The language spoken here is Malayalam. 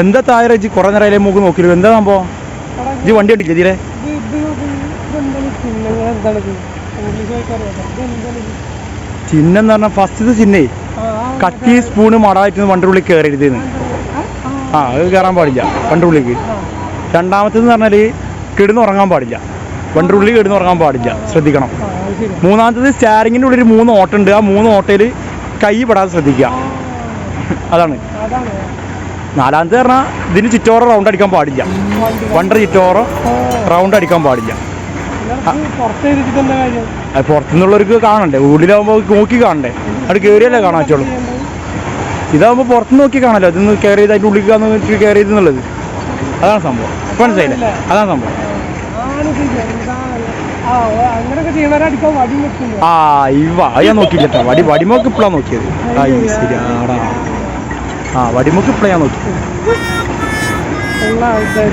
എന്താ താഴെ ഇജ്ജ് കുറെ നേരം മൂക്ക് നോക്കിയില്ല? എന്താ സംഭവം? ഇജ്ജ് വണ്ടി കണ്ടില്ല ഇതിലെ? ചിഹ്നം എന്ന് പറഞ്ഞാൽ ഫസ്റ്റ് ചിഹ്നേ. കട്ടി സ്പൂണ് മടായിട്ട് വണ്ടി ഉള്ളിൽ ആ, അത് കയറാൻ പാടില്ല വണ്ടി ഉള്ളിലേക്ക്. രണ്ടാമത്തേന്ന് പറഞ്ഞാൽ കിടന്നുറങ്ങാൻ പാടില്ല. വണ്ടി കിടന്ന് ഉറങ്ങാൻ പാടില്ല. ശ്രദ്ധിക്കണം. മൂന്നാമത്തത് സ്റ്റാരിങ്ങിന്റെ ഉള്ളിൽ മൂന്ന് ഓട്ടുണ്ട് ആ മൂന്ന് ഓട്ടയിൽ കൈ പെടാതെ ശ്രദ്ധിക്കുക. അതാണ്. നാലാമത്തെ പറഞ്ഞാൽ ഇതിന് ചുറ്റോറോ റൗണ്ട് അടിക്കാൻ പാടില്ല. വണ്ടി വണ്ടർ ചുറ്റോറ റൗണ്ട് അടിക്കാൻ പാടില്ല. പുറത്തുനിന്നുള്ളവർക്ക് കാണണ്ടേ? ഉള്ളിലാവുമ്പോൾ നോക്കി കാണണ്ടേ? അവിടെ കയറിയല്ലേ കാണാൻ പറ്റുള്ളൂ. ഇതാവുമ്പോൾ പുറത്ത് നോക്കി കാണല്ലോ. ഇതൊന്ന് കയറി ചെയ്ത് അതിന്റെ ഉള്ളിൽ കയറി ചെയ്തെന്നുള്ളത് അതാണ് സംഭവം. ഇപ്പം മനസ്സിലായില്ലേ? അതാണ് സംഭവം. ആ ഇവ അയാ ഞാൻ നോക്കിയില്ല വടി വടിമോക്ക് ഇപ്പോഴാണ് നോക്കിയത്. ആ ശരി ആടാ ആ വടിമുക്ക് ഇപ്പോഴാണ് നോക്കി ആൾക്കാർ